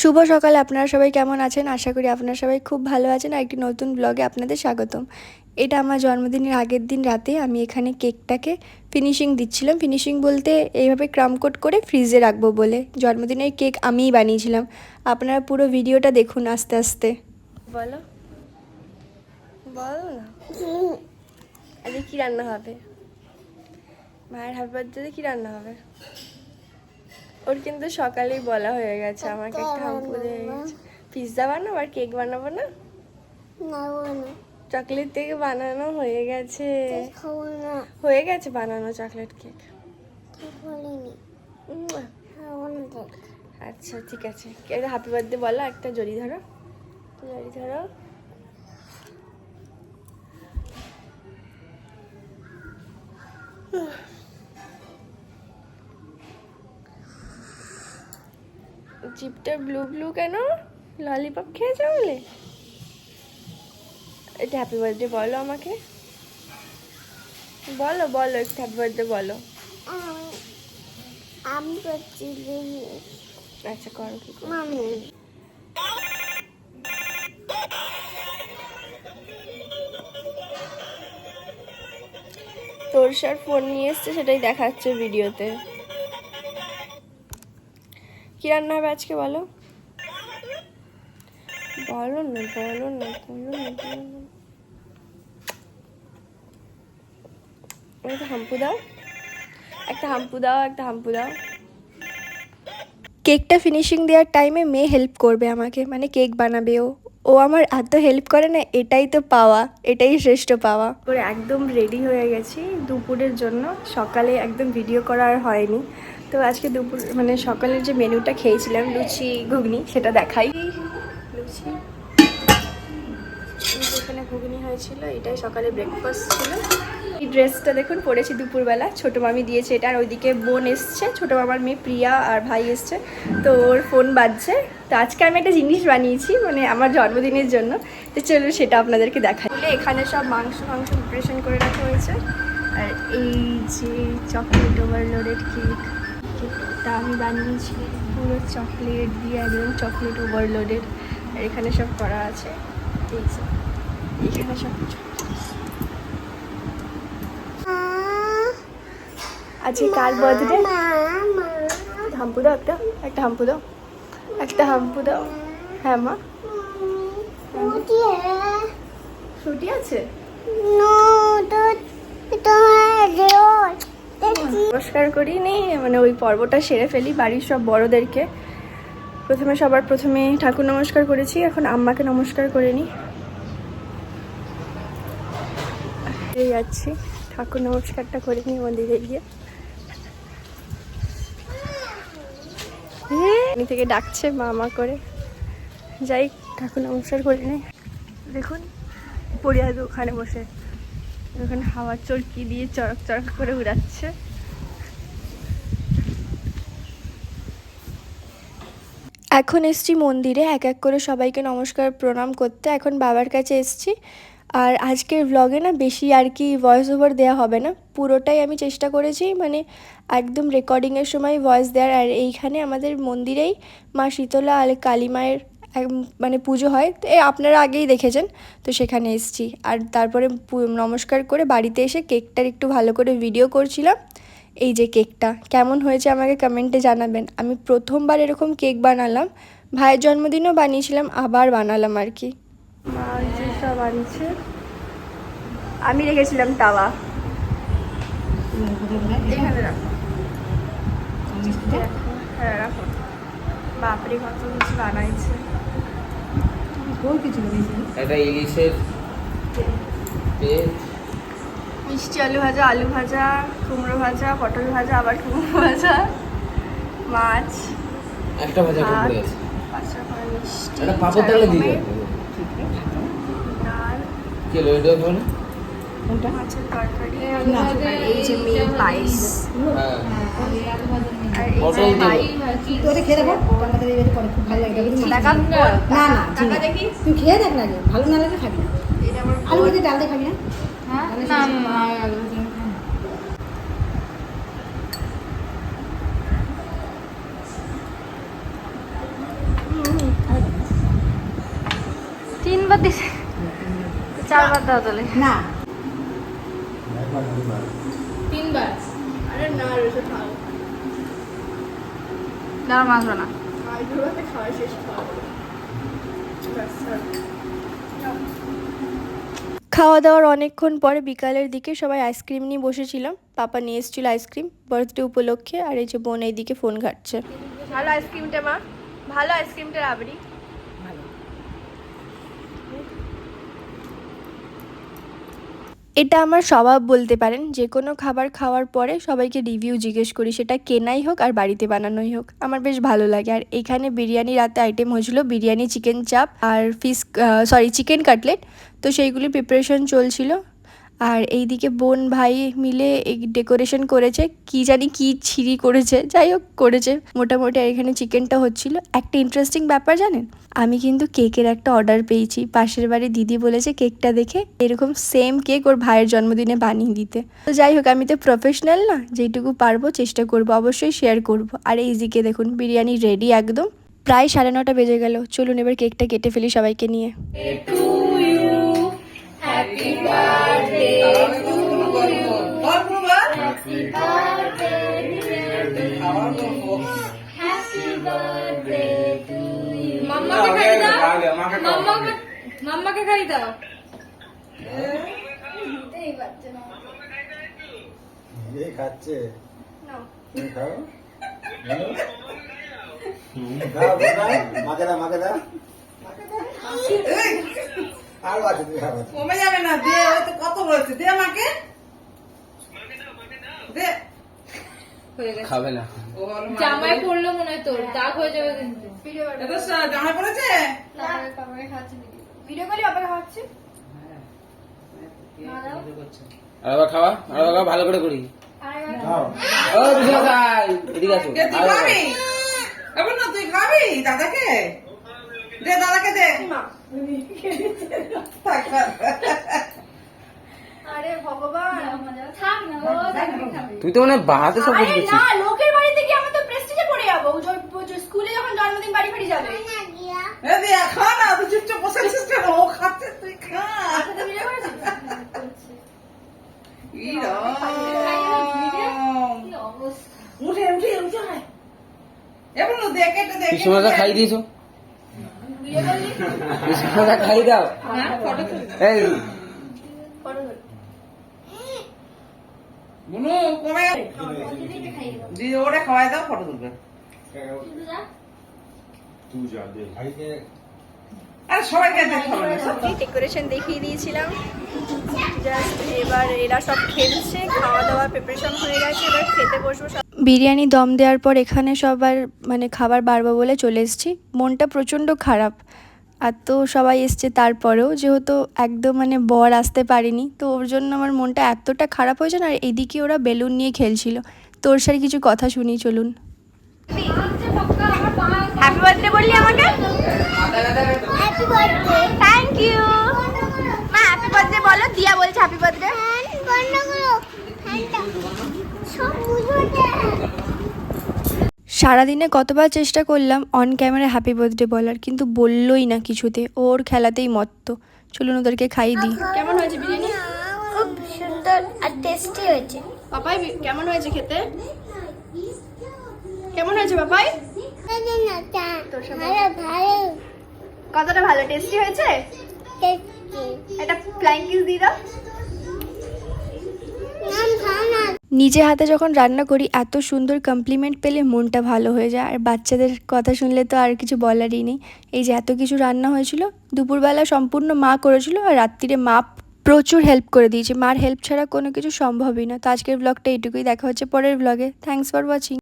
শুভ সকাল, আপনারা সবাই কেমন আছেন? আশা করি আপনারা সবাই খুব ভালো আছেন। আর একটি নতুন ব্লগে আপনাদের স্বাগতম। এটা আমার জন্মদিনের আগের দিন রাতে আমি এখানে কেকটাকে ফিনিশিং দিচ্ছিলাম। ফিনিশিং বলতে এইভাবে ক্রাম কোট করে ফ্রিজে রাখব বলে। জন্মদিনের কেক আমিই বানিয়েছিলাম। আপনারা পুরো ভিডিওটা দেখুন আস্তে আস্তে। বলো। বল আজকে কী রান্না হবে? মায়ের হ্যাপি বার্থডেতে কী রান্না হবে? ওর কিন্তু সকালেই বলা হয়ে গেছে আমাকে একটা হাম্পু গেছে পিৎজা বানাবো আর কেক বানাবো না? চকলেট থেকে বানানো হয়ে গেছে। হয়ে গেছে বানানো চকলেট কেক? আচ্ছা ঠিক আছে। হ্যাপি বার্থডে বলো একটা জড়ি ধরো। জড়ি ধরো। জিপটা ব্লু ব্লু কেন? ললিপপ খেয়েছো বলে এটা হ্যাপি বার্থডে বলো আমাকে। বলো বলো একটু হ্যাপি বার্থডে বলো। আমি- আচ্ছা করো কি করো মামি। তোরসার ফোন নিয়ে এসছে সেটাই দেখাচ্ছে ভিডিওতে কি রান্না হবে আজকে বলো? বলো না বলো না বলো না, বলো হাম্পু দাও। একটা হাম্পু দাও, একটা হাম্পু দাও। কেকটা ফিনিশিং দেওয়ার টাইমে মেয়ে হেল্প করবে আমাকে মানে কেক বানাবে ও। ও আমার এত হেল্প করে না, এটাই তো পাওয়া, এটাই শ্রেষ্ঠ পাওয়া। একদম রেডি হয়ে গেছি দুপুরের জন্য, সকালে একদম ভিডিও করা আর হয়নি। তো আজকে দুপুর মানে সকালের যে মেনুটা খেয়েছিলাম, লুচি, ঘুগনি, সেটা দেখাই। লুচি এখানে ঘুগনি হয়েছিল, এটাই সকালে ব্রেকফাস্ট ছিল। এই ড্রেসটা দেখুন, পরেছি দুপুরবেলা। ছোটো মামি দিয়েছে এটা, আর ওইদিকে বোন এসছে। ছোটো মামার মেয়ে প্রিয়া আর ভাই এসছে। তো ওর ফোন বাজছে। তো আজকে আমি একটা জিনিস বানিয়েছি মানে আমার জন্মদিনের জন্য। তো চলো সেটা আপনাদেরকে দেখাই। এখানে সব মাংস মাংস প্রিপারেশন করে রাখা হয়েছে। আর এই যে চকলেট ওভারলোডেড কেক কেকটা আমি বানিয়েছি পুরো চকলেট দিয়ে একদম চকলেট ওভারলোডেড আর এখানে সব করা আছে। এই যে এখানে সব কিছু। আজকে কার বার্থডে হাম্পু দাও একটা একটা হাম্পু দাও। একটা হাম্পু দাও। হ্যাঁ মা। ছুটি আছে? তো তো দেখি নমস্কার করি নি মানে ওই পর্বটা সেরে ফেলি, বাড়ির সব বড়দেরকে। প্রথমে সবার প্রথমে ঠাকুর নমস্কার করেছি, এখন আম্মাকে নমস্কার করে নিই যাচ্ছি, ঠাকুর নমস্কারটা করে নিই মন্দিরে গিয়ে। এখান থেকে ডাকছে মামা করে। যাই, ঠাকুর নমস্কার করে নেই দেখুন পড়ে আছে ওখানে বসে। ওখানে হাওয়ার চরকি দিয়ে চড়ক চড়ক করে উড়াচ্ছে। এখন এসছি মন্দিরে, এক এক করে সবাইকে নমস্কার, প্রণাম করতে। এখন বাবার কাছে এসছি। আর আজকের ব্লগে না বেশি আর কি ভয়েস ওভার দেওয়া হবে না। পুরোটাই আমি চেষ্টা করেছি মানে একদম রেকর্ডিংয়ের সময় ভয়েস দেওয়ার। আর এইখানে আমাদের মন্দিরেই মা শীতলা আর কালী মায়ের মানে পুজো হয়। তো এ আপনারা আগেই দেখেছেন। তো সেখানে এসছি। আর তারপরে নমস্কার করে বাড়িতে এসে কেকটার একটু ভালো করে ভিডিও করছিলাম। এই যে কেকটা কেমন হয়েছে আমাকে কমেন্টে জানাবেন। আমি প্রথমবার এরকম কেক বানালাম। ভাইয়ের জন্মদিনও বানিয়েছিলাম আবার বানালাম আর কি। মা সব আনছে। আমি রেখেছিলাম তাওয়া। এখানে রাখো। হ্যাঁ রাখো। বাপরে কত কিছু বানাইছে। একটা ইলিশের মিষ্টি আলু ভাজা আলু ভাজা কুমড়ো ভাজা পটল ভাজা আবার কুমড়ো ভাজা মাছ একটা ভাজা কুমড়ো করে আছে মিষ্টি একটা পাপড় তাহলে দিয়ে রকমের ডাল কি লইটা হবে না মাছের তরকারি আর এই যে মেয়ে পায়েস। হ্যাঁ। আর এই যে পটল তোরে খেয়ে দেখো টাকাটা দিয়ে করে খুব ভালো লাগে টাকা না না টাকা দেখি? তুই খেয়ে দেখ না ভালো না লাগে খাবি আলু ভাজি ডাল দিয়ে খাবি না? তিনবার দিছে। চারবার দাও তাহলে। না তিনবার। আরে না রয়েছে খাও দাঁড়া মাছবো না। খাওয়া শেষ খাওয়া খাওয়া দাওয়ার অনেকক্ষণ পরে বিকালের দিকে সবাই আইসক্রিম নিয়ে বসেছিলাম পাপা নিয়ে এসেছিল আইসক্রিম বার্থডে উপলক্ষে আর এই যে বোন এইদিকে ফোন ঘাটছে। ভালো আইসক্রিমটা মা। ভালো আইসক্রিমটা রাবড়ি এটা আমার স্বভাব বলতে পারেন, যে কোনো খাবার খাওয়ার পরে সবাইকে রিভিউ জিজ্ঞেস করি, সেটা কেনাই হোক আর বাড়িতে বানানোই হোক। আমার বেশ ভালো লাগে। আর এখানে বিরিয়ানি রাতে আইটেম হয়েছিল বিরিয়ানি চিকেন চাপ আর ফিস সরি চিকেন কাটলেট তো সেইগুলি প্রিপারেশন চলছিল। আর এইদিকে বোন ভাই মিলে এই ডেকোরেশন করেছে, কি জানি কি ছিরি করেছে, যাই হোক করেছে। মোটামুটি এখানে চিকেনটা হচ্ছিল। একটা ইন্টারেস্টিং ব্যাপার জানেন? আমি কিন্তু কেকের একটা অর্ডার পেয়েছি। পাশের বাড়ি দিদি বলেছে কেকটা দেখে এরকম সেম কেক ওর ভাইয়ের জন্মদিনে বানিয়ে দিতে। তো যাই হোক, আমি তো প্রফেশনাল না, যেইটুকু পারব চেষ্টা করব, অবশ্যই শেয়ার করব। আর এইদিকে দেখুন, বিরিয়ানি রেডি একদম। প্রায় সাড়ে নটা বেজে গেল। চলুন এবার কেকটা কেটে ফেলি সবাইকে নিয়ে। মাম্মাকে খাই দাও। মাম্মাকে মাম্মাকে খাই দাও। ये खाচ্ছে তুমি খাও? খাও দাদা মাকে দাও মাকে দাও। খাও কমে যাবে না দে ওই তো কত রয়েছে দে আমাকে। দে। খাবে না। ও হলো মা- জামাই পড়ল মনে হয় তোর দাগ হয়ে যাবে কিন্তু। জামাই পড়েছে? ভিডিও করি আবার খাওয়াচ্ছি? আর আবার খাওয়া? আবার খাওয়া ভালো করে করি। ও বিশাল ভাই এদিকে আসো। তুই আর খাবি? না তুই খাবি দাদাকে? দে দাদাকে দে। আরে ভগবান। থাক না ও তুই তো মানে বাহাতে সব কিছু করছিস না লোকের বাড়িতে গিয়ে আমি তো প্রেস্টিজে পড়ে যাব। স্কুলে যখন জন্মদিন বাড়ি ফাড়ি যাবে। এ খা না তুই চুপচাপ বসে আছিস কেন? ও খাচ্ছে তুই খা। পিসমা খাই দিয়েছ? করলি খাই দাও। হ্যাঁ এই। বুনু কমে দি খাওয়াই দাও ফটো তুলবে। তুই যা দে। ভাইকে আরে সবাইকে ডেকোরেশন দেখিয়ে দিয়েছিলাম। জাস্ট এবার এরা সব খেলছে খাওয়া দাওয়ার প্রিপারেশন হয়ে গেছে এবার খেতে বসবো বিরিয়ানি দম দেওয়ার পর এখানে সবার মানে খাবার বাড়বো বলে চলে এসেছি। মনটা প্রচণ্ড খারাপ। আর তো সবাই এসছে তারপরেও যেহেতু একদম মানে বর আসতে পারেনি তো ওর জন্য আমার মনটা এতটা খারাপ হয়েছে না আর এদিকে ওরা বেলুন নিয়ে খেলছিল। তোর সাথে কিছু কথা শুনি চলুন। হ্যাপি বার্থডে বললি আমাকে? হ্যাপি বার্থডে থ্যাংক ইউ মা হ্যাপি বার্থডে বলো দিয়া বলছে হ্যাপি বার্থডে বুঝোতে সারাদিনে কতবার চেষ্টা করলাম অন ক্যামেরা হ্যাপি বার্থডে বলার কিন্তু বললোই না কিছুতে। ওর খেলাতেই মত্ত। চলুন ওদেরকে খাই দিই। কেমন হয়েছে বিরিয়ানি? খুব সুন্দর আর টেস্টি হয়েছে। পাপাই কেমন হয়েছে খেতে? কেমন হয়েছে ভালো কতটা ভালো? টেস্টি হয়েছে? ফ্লাইং কিস দিয়ে দাও। নিজে হাতে যখন রান্না করি এত সুন্দর কমপ্লিমেন্ট পেলে মনটা ভালো হয়ে যায়। আর বাচ্চাদের কথা শুনলে তো আর কিছু বলারই নেই। এই যে এত কিছু রান্না হয়েছিল দুপুরবেলা সম্পূর্ণ মা করেছিল আর রাত্রিরে মা প্রচুর হেল্প করে দিয়েছে। মার হেল্প ছাড়া কোনো কিছু সম্ভবই না। তো আজকের ব্লগটা এইটুকুই। দেখা হচ্ছে পরের ব্লগে থ্যাংকস ফর ওয়াচিং